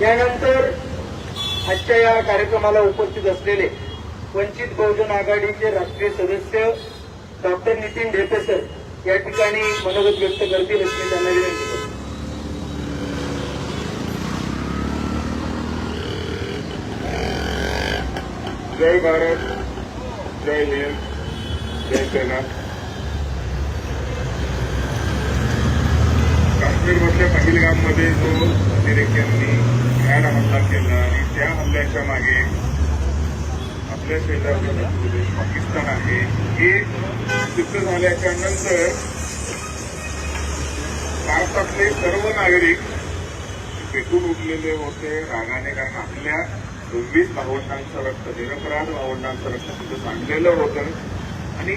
यानंतर आजच्या या कार्यक्रमाला उपस्थित असलेले वंचित बहुजन आघाडीचे राष्ट्रीय सदस्य डॉक्टर नितीन ढेपे सर या ठिकाणी मनोगत व्यक्त करतील अशी त्यांना विनंती करतो. जय भारत जय हिंद जय सेना काश्मीरमधल्या गावमध्ये जो अतिरेक्यांनी भयान हल्ला केला आणि त्या हल्ल्याच्या मागे आपल्या शेजारचा शत्रू पाकिस्तान आहे. हे सिद्ध झाल्याच्यानंतर भारतातले सर्व नागरिक पेटून उठलेले होते. रागाने कारण आपल्या सव्वीस भावंडांचं रक्त निरपराध भावंडांचं रक्त तिथं सांडलेलं होतं. आणि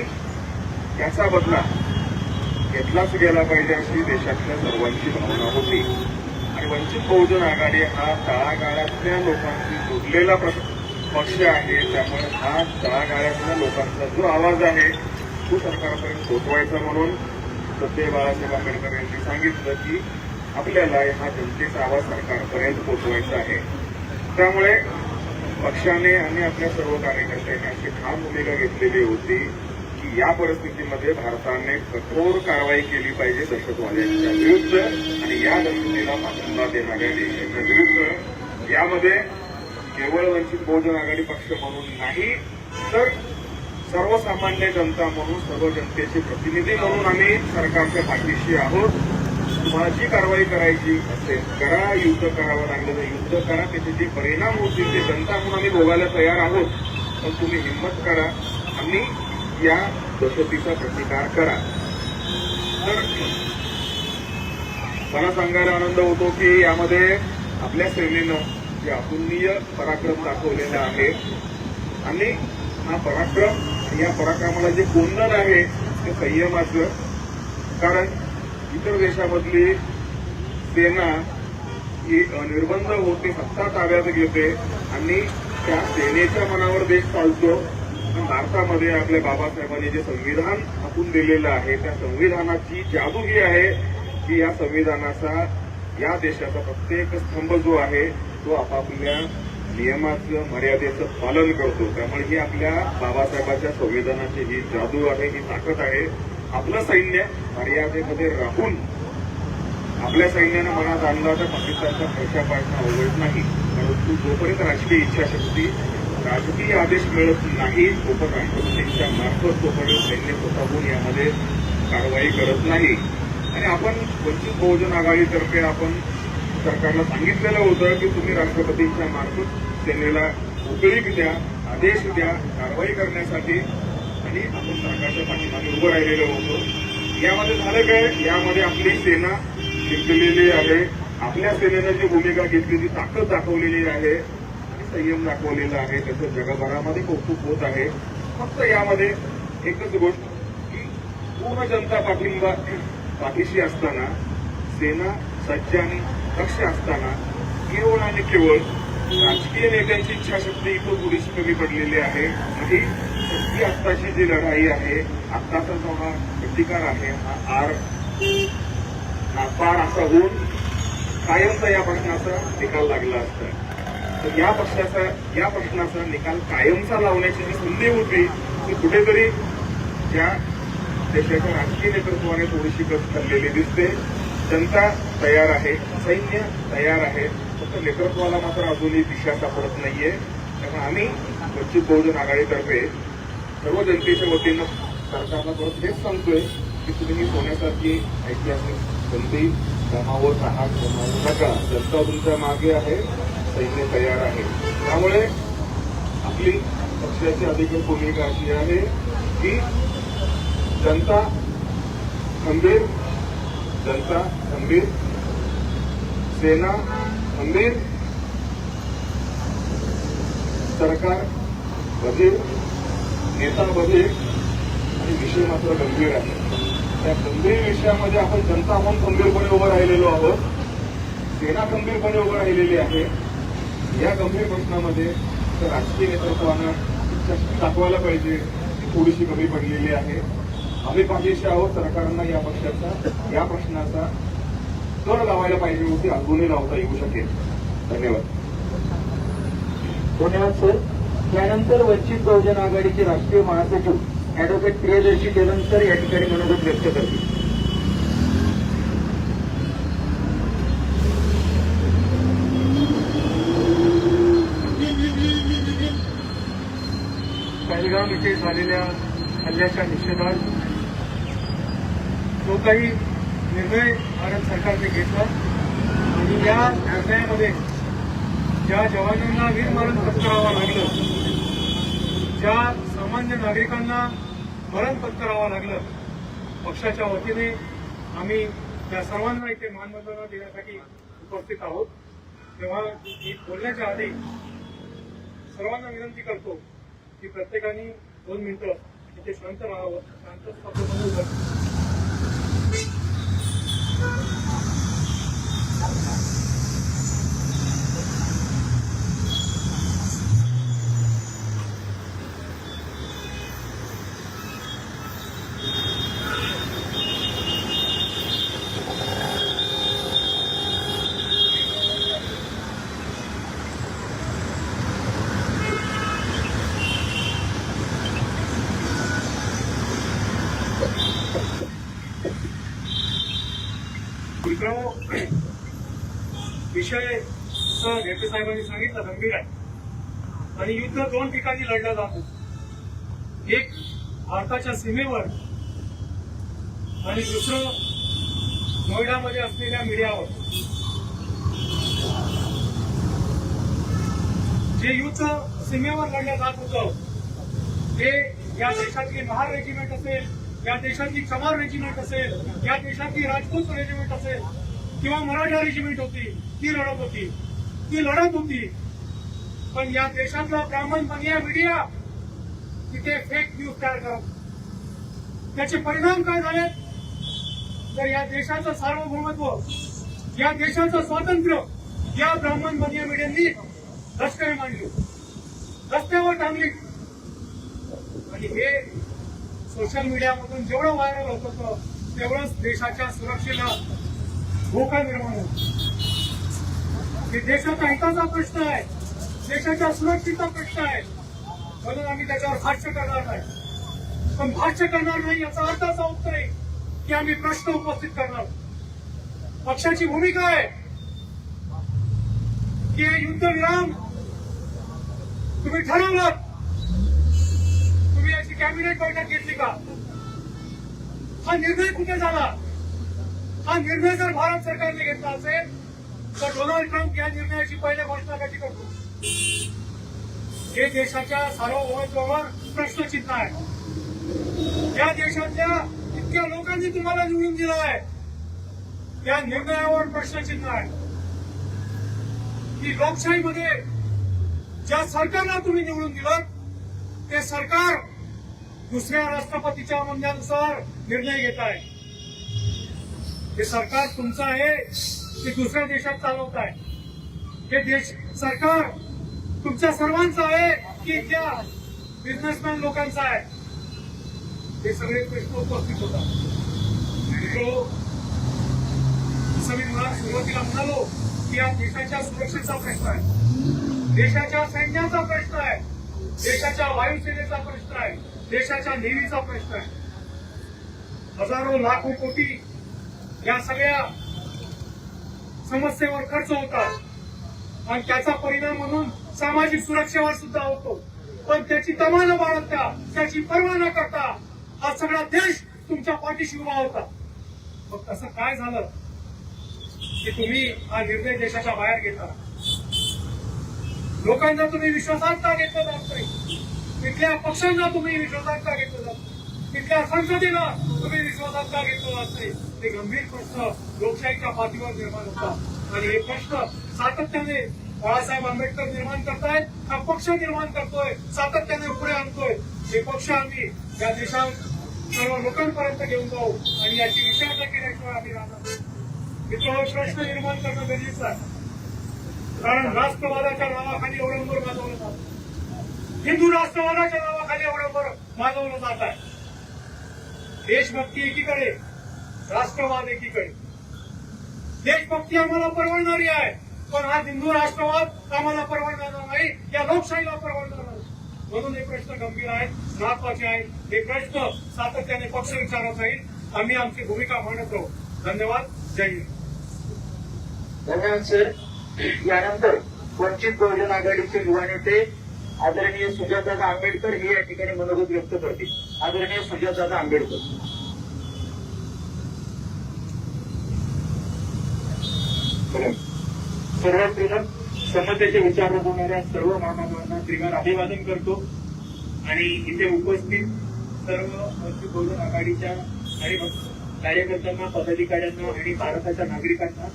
त्याचा बदला घेतलाच गेला पाहिजे अशी देशातल्या सर्वांची भावना होती. आणि वंचित बहुजन आघाडी हा तळागाळातल्या लोकांशी जोडलेला प्र- पक्ष आहे. त्यामुळे हा तळागाळातल्या लोकांचा जो आवाज आहे तो सरकारपर्यंत पोचवायचा म्हणून सत्य बाळासाहेब आंबेडकर यांनी सांगितलं की आपल्याला हा जनतेचा आवाज सरकारपर्यंत पोचवायचा आहे. त्यामुळे पक्षाने आणि आपल्या सर्व कार्यकर्त्यांनी अशी ठाम भूमिका घेतलेली होती. या परिस्थितीमध्ये भारताने कठोर कारवाई केली पाहिजे दहशतवाद्यांच्या विरुद्ध. आणि या दहशतीला पाठिंबा देणाऱ्या देशांच्या विरुद्ध. यामध्ये केवळ वंचित बहुजन आघाडी पक्ष म्हणून नाही तर सर्वसामान्य जनता म्हणून सर्व जनतेचे प्रतिनिधी म्हणून आम्ही सरकारच्या पाठीशी आहोत. तुम्हाला जी कारवाई करायची असेल करा युद्ध करावं लागलं तर युद्ध करा. त्याचे जे परिणाम होतील ते जनता म्हणून आम्ही भोगायला तयार आहोत. पण तुम्ही हिंमत करा. आम्ही या कसोटीचा प्रतिकार करा. तर मला सांगायला आनंद होतो की यामध्ये आपल्या सेनेनं जे अतुलनीय पराक्रम दाखवलेला आहे आणि हा पराक्रम या पराक्रमाला जे कोंदन आहे ते संयमाचं. कारण इतर देशामधली सेना ही निर्बंध होते सत्ता ताब्यात घेते आणि त्या सेनेच्या मनावर देश चालतो भारतामध्ये आपल्या बाबासाहेबांनी जे संविधान आखून दिलेलं आहे त्या संविधानाची जादू ही आहे की या संविधानाचा या देशाचा प्रत्येक स्तंभ जो आहे तो आपापल्या नियमाचं मर्यादेचं पालन करतो. त्यामुळे ही आपल्या बाबासाहेबांच्या संविधानाची ही जादू आहे ही ताकद आहे. आपलं सैन्य मर्यादेमध्ये राहून आपल्या सैन्यानं मनात आणला तर पाकिस्तानचा खर्चा पाडणं अवघड नाही. परंतु जोपर्यंत राजकीय इच्छाशक्ती राजकीय आदेश मिळत नाही तोपर्यंत मार्फत तोपर्यंत सैन्य स्वतःहून यामध्ये कारवाई करत नाही. आणि आपण वंचित बहुजन आघाडीतर्फे आपण सरकारला सांगितलेलं होतं की तुम्ही राष्ट्रपतींच्या मार्फत सेनेला उकळीक द्या आदेश द्या कारवाई करण्यासाठी. आणि आपण सरकारच्या पाठीमागे उभं राहिलेलं होतो. यामध्ये झालं काय? यामध्ये आपली सेना जिंकलेली आहे. आपल्या सेनेनं जी भूमिका घेतली ती ताकद दाखवलेली आहे. संयम दाखवलेला आहे त्याचं जगभरामध्ये कौतुक होत आहे. फक्त यामध्ये एकच गोष्ट की पूर्ण जनता पाठिंबा पाठीशी असताना सेना सज्ज आणि दक्ष असताना केवळ आणि केवळ राजकीय नेत्यांची इच्छाशक्ती इथं थोडीशी कमी पडलेली आहे. आणि सत्य आत्ताची जी लढाई आहे आत्ताचा जो हा प्रतिकार आहे हा आर हा पार असा होऊन कायमचा या प्रश्नाचा निकाल लागला असता. तर या पक्षाचा या प्रश्नाचा निकाल कायमचा लावण्याची जी संधी होती ती कुठेतरी या देशाच्या राजकीय नेतृत्वाने थोडीशी गत ठरलेली दिसते. जनता तयार आहे सैन्य तयार आहे फक्त नेतृत्वाला मात्र अजूनही दिशा सापडत नाहीये. त्यामुळे आम्ही वंचित बहुजन आघाडीतर्फे सर्व जनतेच्या वतीनं सरकारला परत हेच सांगतोय की तुम्ही ही सोन्यासारखी ऐतिहासिक संधी गमावत आहात गमावू नका. जनता तुमच्या मागे आहे. सैन्य तयार आहे. त्यामुळे आपली पक्षाची अधिकृत भूमिका अशी आहे की जनता खंबीर जनता खंबीर सेना खंबीर सरकार बधीर नेता बधीर आणि विषय मात्र गंभीर आहे. त्या गंभीर विषयामध्ये आपण जनता म्हणून खंबीरपणे उभं राहिलेलो आहोत. सेना खंबीरपणे उभं राहिलेली आहे. या गंभीर प्रश्नामध्ये राजकीय नेतृत्वानं इच्छाशक्ती दाखवायला पाहिजे ती थोडीशी कमी पडलेली आहे. आम्ही पाठीशी आहोत सरकारनं या पक्षाचा या प्रश्नाचा कर लावायला पाहिजे होती अजूनही लावता येऊ शकेल. धन्यवाद. धन्यवाद सर. त्यानंतर वंचित बहुजन आघाडीचे राष्ट्रीय महासचिव ऍडव्होकेट प्रियदर्शी केलंकर या ठिकाणी मनोगत व्यक्त करतील. झालेल्या हल्ल्याच्या निषेधात जो काही निर्णय भारत सरकारने घेतला आणि या निर्णयामध्ये ज्या जवानांना वीरमरण पत्करावं लागलं ज्या सामान्य नागरिकांना मरण पत्करावं लागलं पक्षाच्या वतीने आम्ही त्या सर्वांना इथे मानवंदना देण्यासाठी उपस्थित आहोत. तेव्हा मी बोलण्याच्या आधी सर्वांना विनंती करतो की प्रत्येकाने दोन मिनिटं इथे शांत राहावं शांत स्थापनेमध्ये उभं राहावं. मित्रांनो विषय सर घेते साहेबांनी सांगितलं गंभीर आहे. आणि युद्ध दोन ठिकाणी लढलं जात. एक भारताच्या सीमेवर आणि दुसरं नोएडामध्ये असलेल्या मीडियावर. जे युद्ध सीमेवर लढलं जात होतं ते या देशातली महार रेजिमेंट असेल या देशातली चमार रेजिमेंट असेल या देशातली राजपूत रेजिमेंट असेल किंवा मराठा रेजिमेंट होती ती लढत होती. ती लढत होती. पण या देशातला ब्राह्मण बनिया मीडिया तिथे फेक न्यूज तयार करत त्याचे परिणाम काय झाले? तर या देशाचं सार्वभौमत्व या देशाचं स्वातंत्र्य या ब्राह्मण बनिया मीडियांनी लष्करी मांडली. रस्त्यावर टांगली. आणि हे सोशल मीडियामधून जेवढं व्हायरल होत होतं तेवढंच देशाच्या सुरक्षेला धोका निर्माण होतो. म्हणजे की देशाच्या हिताचा प्रश्न आहे. देशाच्या सुरक्षेचा प्रश्न आहे. म्हणून आम्ही त्याच्यावर भाष्य करणार नाही. पण भाष्य करणार नाही याचा अर्थ असा होत नाही की आम्ही प्रश्न उपस्थित करणार. पक्षाची भूमिका आहे की हे युद्धविराम तुम्ही ठरवलं तुम्ही याची कॅबिनेट बैठक घेतली का? हा निर्णय कुठे झाला? हा निर्णय जर भारत सरकारने घेतला असेल तर डोनाल्ड ट्रम्प या निर्णयाची पहिल्या घोषणा कशी करतो? हे देशाच्या सार्वभौमत्वावर प्रश्नचिन्ह आहे. या देशातल्या इतक्या लोकांनी तुम्हाला निवडून दिलं आहे. या निर्णयावर प्रश्नचिन्ह आहे. की लोकशाहीमध्ये ज्या सरकारला तुम्ही निवडून दिलं ते सरकार दुसऱ्या राष्ट्रपतीच्या म्हणण्यानुसार निर्णय घेत आहे. हे सरकार तुमचं आहे. ते दुसऱ्या देशात चालवत आहे हे देश सरकार तुमच्या सर्वांचं आहे की त्या बिझनेसमॅन लोकांचं आहे. हे सगळे प्रश्न उपस्थित होतात. जसं मी सुरुवातीला म्हणालो की या देशाच्या सुरक्षेचा प्रश्न आहे. देशाच्या सैन्याचा प्रश्न आहे. देशाच्या वायुसेनेचा प्रश्न आहे. देशाच्या नेव्हीचा प्रश्न आहे. हजारो लाखो कोटी या सगळ्या समस्येवर खर्च होतात. आणि त्याचा परिणाम म्हणून सामाजिक सुरक्षेवर सुद्धा होतो. पण त्याची तमा न बाळगता त्याची पर्वा न करता हा सगळा देश तुमच्या पाठीशी उभा होता. मग तसं काय झालं? की तुम्ही हा निर्णय देशाच्या बाहेर घेता. लोकांना तुम्ही विश्वासात घेतलं जात नाही तिथल्या पक्षांना तुम्ही विश्वासात घेतलं जात तिथल्या संसदेला तुम्ही विश्वासात का घेतलं असते ते गंभीर प्रश्न लोकशाहीच्या पाठीवर निर्माण होतात. आणि हे प्रश्न सातत्याने बाळासाहेब आंबेडकर निर्माण करतायत हा पक्ष निर्माण करतोय? सातत्याने पुढे आणतोय. हे पक्ष आम्ही या देशात सर्व लोकांपर्यंत घेऊन जाऊ आणि याची विचारणा केल्याशिवाय आम्ही राहणार नाही. मित्रांनो प्रश्न निर्माण करणं गरजेचं आहे. कारण राष्ट्रवादाच्या नावाखाली अवलंबर माजवलं जात. हिंदू राष्ट्रवादाच्या नावाखाली अवलंबर माजवलं जात आहे. देशभक्ती एकीकडे राष्ट्रवाद एकीकडे. देशभक्ती आम्हाला परवडणारी आहे पण हा हिंदू राष्ट्रवाद आम्हाला परवडणार नाही या लोकशाहीला परवडणार नाही. म्हणून हे प्रश्न गंभीर आहेत महत्त्वाचे आहेत. हे प्रश्न सातत्याने पक्ष विचारत राहील. आम्ही आमची भूमिका मांडत राहू धन्यवाद. जय हिंद. धन्यवाद सर यानंतर वंचित बहुजन आघाडीचे युवा नेते आदरणीय सुजाता आंबेडकर हे या ठिकाणी मनोगत व्यक्त करतील. आदरणीय सुजातदादा आंबेडकर. सर्वात प्रथम समतेचे विचार रुजवणाऱ्या सर्व मानवांना श्रीमान अभिवादन करतो. आणि इथे उपस्थित सर्व बहुजन आघाडीच्या आणि कार्यकर्त्यांना पदाधिकाऱ्यांना आणि भारताच्या नागरिकांना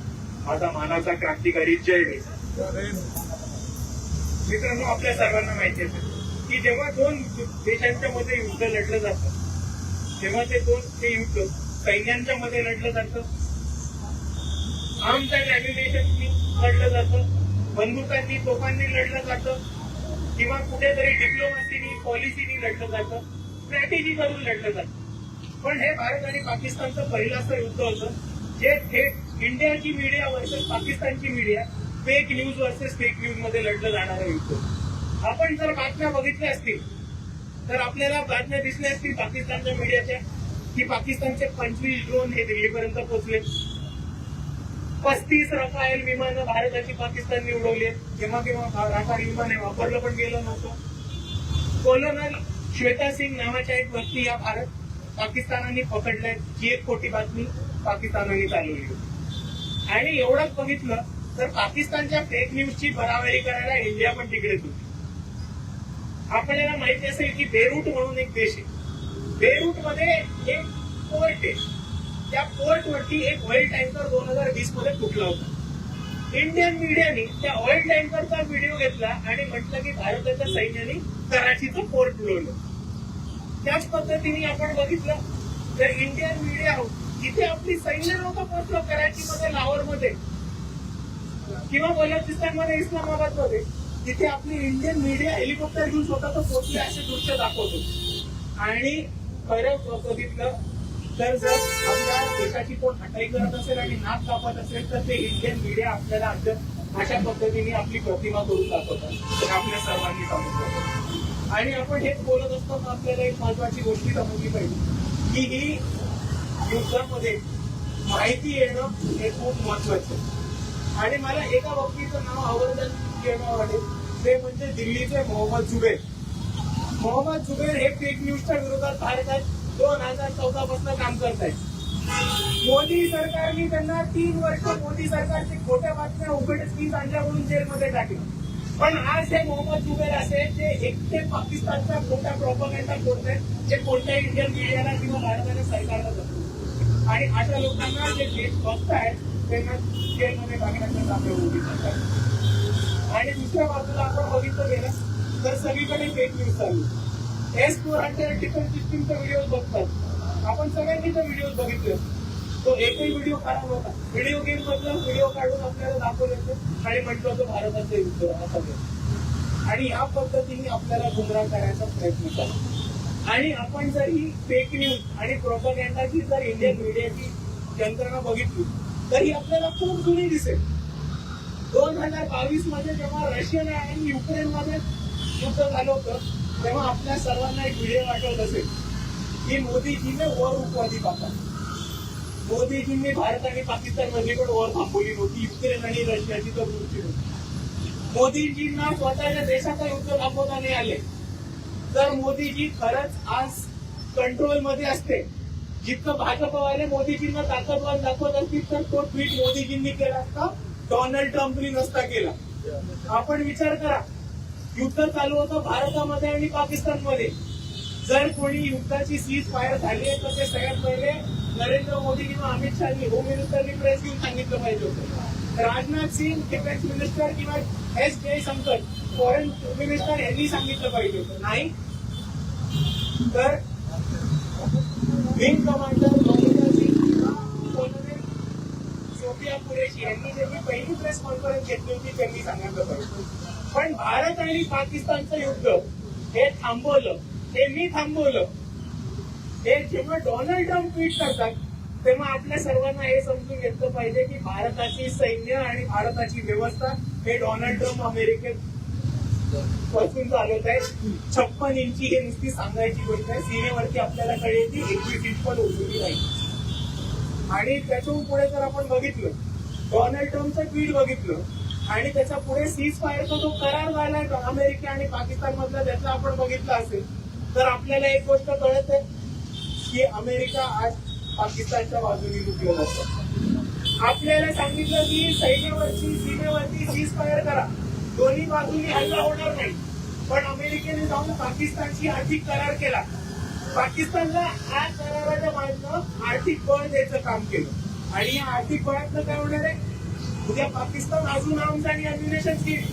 माझा मानाचा क्रांतिकारी जय मित्रांनो आपल्या सर्वांना माहिती असेल. की जेव्हा दोन देशांच्या मध्ये युद्ध लढलं जातं तेव्हा ते दोन ते युद्ध सैन्यांच्या मध्ये लढलं जातं. आर्म्स अँड अॅम्युनेशननी लढलं जातं बंदुकांनी तोफांनी लढलं जातं किंवा कुठेतरी डिप्लोमसीनी पॉलिसीनी लढलं जातं स्ट्रॅटेजी करून लढलं जातं. पण हे भारत आणि पाकिस्तानचं पहिलं असं युद्ध होतं जे थेट इंडियाची मीडिया वर्सेस पाकिस्तानची media fake news versus fake न्यूजमध्ये लढलं जाणारं युद्ध आपण जर बातम्या बघितल्या असतील तर आपल्याला बातम्या दिसल्या असतील पाकिस्तानच्या मीडियाच्या की पाकिस्तानचे पंचवीस ड्रोन हे दिल्लीपर्यंत पोहोचले. पस्तीस रफायल विमानं भारताची पाकिस्तानने उडवली आहेत. केव्हा केव्हा विमान विमाने वापरलं पण गेलं नव्हतं. कोलोनल श्वेता सिंग नावाच्या एक व्यक्ती या भारत पाकिस्तानाने पकडलाय. ही एक खोटी बातमी पाकिस्तानाने चालवली होती. आणि एवढंच बघितलं तर पाकिस्तानच्या फेक न्यूजची बराबरी करायला इंडिया पण तिकडेच होती. आपल्याला माहिती असेल की बेरूट म्हणून एक देश आहे. बेरूटमध्ये एक पोर्ट आहे. त्या पोर्ट वरती एक ऑइल टँकर दोन हजार वीसमध्ये फुटला होता. इंडियन मीडियाने त्या ऑइल टँकरचा व्हिडिओ घेतला आणि म्हटलं की भारताच्या सैन्याने कराचीचं पोर्ट बुडवलं त्याच पद्धतीने आपण बघितलं तर इंडियन मीडिया जिथे आपली सैन्य नव्हतं पोहोचलं कराचीमध्ये लाहोरमध्ये किंवा बलोचिस्तानमध्ये इस्लामाबादमध्ये तिथे आपली इंडियन मीडिया हेलिकॉप्टर घेऊन स्वतः पोहोचले असे दृश्य दाखवतो. आणि खरं बघितलं तर जर आपल्या देशाची कोण हटाई करत असेल आणि नाक कापत असेल तर ते इंडियन मीडिया आपल्याला अशा अशा पद्धतीने आपली प्रतिमा करून दाखवतात. हे आपल्या सर्वांनी समजलं आणि आपण हेच बोलत असताना आपल्याला एक महत्वाची गोष्टी समजली पाहिजे की ही युद्धामध्ये माहिती येणं हे खूप महत्वाचं आहे. आणि मला एका व्यक्तीचं नाव आवर्जून घेणं वाटेल. ते म्हणजे दिल्लीचे मोहम्मद जुबेर. मोहम्मद जुबेर हे फेक न्यूजच्या विरोधात भारतात दोन हजार चौदा पासून काम करत आहेत. मोदी सरकारने त्यांना तीन वर्ष मोदी सरकारचे खोट्या बातम्या उघडकीस आणल्या म्हणून जेलमध्ये टाकलं. पण आज हे मोहम्मद जुबेर असे जे एकटे पाकिस्तानचा खोटा प्रॉपगेंडा करतात जे कोणत्या इंडियन मीडियाला किंवा भारताच्या सरकारला जातात आणि अशा लोकांना जे देश बघतायत त्यांना जेलमध्ये टाकण्याचं काम उभी करतात. आणि दुसऱ्या बाजूला आपण बघितलं गेलं तर सगळीकडे फेक न्यूज चालू. एस फोर हंड्रेड डिफेन्स सिस्टीमचा व्हिडिओ बघतात. आपण सगळ्यांनी तर व्हिडिओ बघितले. तो एकही व्हिडिओ खराब होता. व्हिडिओ गेम मधला व्हिडिओ काढून आपल्याला दाखवलं होतं आणि म्हटलं होतं भारताचं युद्ध असं आणि या पद्धतीने आपल्याला गुमराह करायचा प्रयत्न करतो आणि आपण जर ही फेक न्यूज आणि प्रोपगॅन्डाची जर इंडियन मीडियाची यंत्रणा बघितली तर ही आपल्याला खूप जुनी दिसेल. दोन हजार बावीसमध्ये जेव्हा रशियन आणि युक्रेन मध्ये युद्ध झालं होतं तेव्हा आपल्या सर्वांना एक व्हिडिओ आठवत असेल की मोदीजीने वर उपवादी पाहतात मोदीजींनी भारत आणि पाकिस्तानमध्ये पण वर थांबवली नव्हती. युक्रेन आणि रशियाची तर मृत्यू नव्हती मोदीजींना स्वतःच्या देशाचा युद्ध दाखवता नाही आले. तर मोदीजी खरंच आज कंट्रोलमध्ये असते. जितकं भाजपवाले मोदीजींना ताकदवान दाखवत असतील तर तो ट्विट मोदीजींनी केला असता. डोनाल्ड ट्रम्पनी नसता केला. आपण विचार करा. युद्ध चालू होतं भारतामध्ये आणि पाकिस्तानमध्ये. जर कोणी युद्धाची सीज फायर झाली आहे तर ते सगळ्यात पहिले नरेंद्र मोदी किंवा अमित शहानी होम मिनिस्टरनी प्रेस घेऊन सांगितलं पाहिजे होतं. राजनाथ सिंग डिफेन्स मिनिस्टर किंवा एस जयशंकर फॉरेन मिनिस्टर यांनी सांगितलं पाहिजे होतं. नाही? तर विंग कमांडर महेंद्र सिंग किंवा कोलोनेल सोफिया कुरेशी यांनी ज्यांनी पहिली प्रेस कॉन्फरन्स घेतली होती त्यांनी सांगितलं पाहिजे पण भारत आणि पाकिस्तानचं युद्ध हे थांबवलं हे मी थांबवलं हे जेव्हा डोनाल्ड ट्रम्प ट्विट करतात तेव्हा आपल्या सर्वांना हे समजून घेतलं पाहिजे की भारताची सैन्य आणि भारताची व्यवस्था हे डोनाल्ड ट्रम्प अमेरिकेत पासून चालवत आहे. छप्पन इंची हे नुसती सांगायची गोष्ट आहे सीमेवरती आपल्याला कळेल की एकवीस इंच पण उचलली नाही. आणि त्याच्या पुढे जर आपण बघितलं डोनाल्ड ट्रम्पचं ट्विट बघितलं आणि त्याच्या पुढे सीज फायरचा जो करार झालाय अमेरिका आणि पाकिस्तान मधला त्याचा आपण बघितला असेल तर आपल्याला एक गोष्ट कळत आहे की अमेरिका आज पाकिस्तानच्या बाजूने लुटलेलं होतो आपल्याला सांगितलं की सैन्यावरची सीमेवरती सीज फायर करा. दोन्ही बाजूनी हल्ला होणार नाही. पण अमेरिकेने जाऊन पाकिस्तानशी आर्थिक करार केला. पाकिस्तानला आज कराराच्या मार्फत आर्थिक बळ द्यायचं काम केलं. आणि या आर्थिक बळातलं काय होणार आहे? उद्या पाकिस्तान अजून आर्म्स आणि अम्युनेशन घेईल.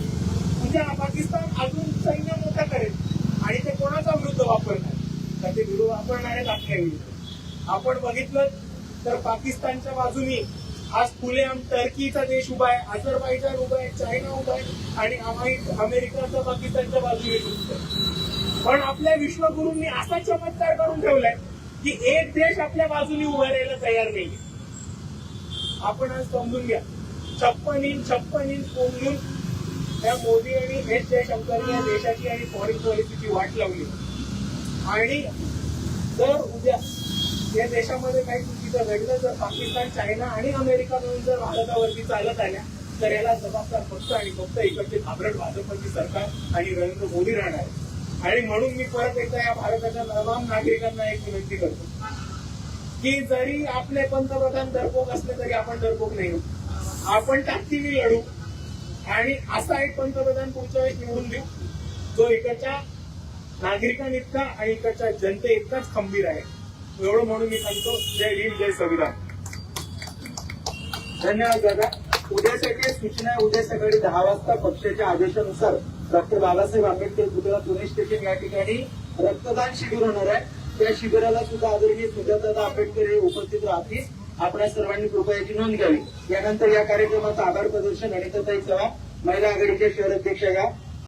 उद्या पाकिस्तान अजून सैन्य मोठा करेल. आणि ते कोणाचा विरुद्ध वापरणार? तर ते विरुद्ध वापरणार आहेत आपल्या विरुद्ध आपण बघितलं तर पाकिस्तानच्या बाजूनी आज खुलेआम टर्कीचा देश उभा आहे अझरबायजान उभा आहे चायना उभा आहे आणि अमेरिकाचा अमेरिका पाकिस्तानच्या बाजूने पण आपल्या विश्वगुरूंनी असा चमत्कार करून ठेवलाय की एक देश आपल्या बाजूने उभा राहायला तयार नाही आपण आज समजून घ्या. छप्पन इंच छप्पन इंच कोंबून त्या मोदी आणि एस जयशंकर या देशाची आणि फॉरेन पॉलिसीची वाट लावली. आणि जर उद्या या देशामध्ये काही चुकीचं घडलं जर पाकिस्तान चायना आणि अमेरिका मिळून जर भारतावरती चालत आल्या तर याला जबाबदार फक्त आणि फक्त इकडचे घाबरट भाजपची सरकार आणि नरेंद्र मोदी राहणार आहे. आणि म्हणून मी परत एकदा या भारताच्या तमाम नागरिकांना एक विनंती करतो की जरी आपले पंतप्रधान डरपोक असले तरी आपण डरपोक नाही हो. आपण ताकदीने लढू. आणि असा एक पंतप्रधान पुढच्या वेळेस निवडून देऊ जो इकडच्या नागरिकांइतका आणि इकडच्या जनते इतकाच खंबीर आहे. एवढं म्हणून मी सांगतो. जय भीम जय संविधान. धन्यवाद दादा. उद्यासाठी सूचना उद्या सकाळी दहा वाजता पक्षाच्या आदेशानुसार डॉक्टर बाबासाहेब आंबेडकर पुतळा पोलीस स्टेशन या ठिकाणी रक्तदान शिबिर होणार आहे. त्या शिबिराला सुद्धा आदरणीय सुजातादा आंबेडकर हे उपस्थित राहतील. आपल्या सर्वांनी कृपया याची नोंद घ्यावी. यानंतर या कार्यक्रमाचं आभार प्रदर्शन अनिताताई चव्हाण महिला आघाडीच्या शहर अध्यक्ष या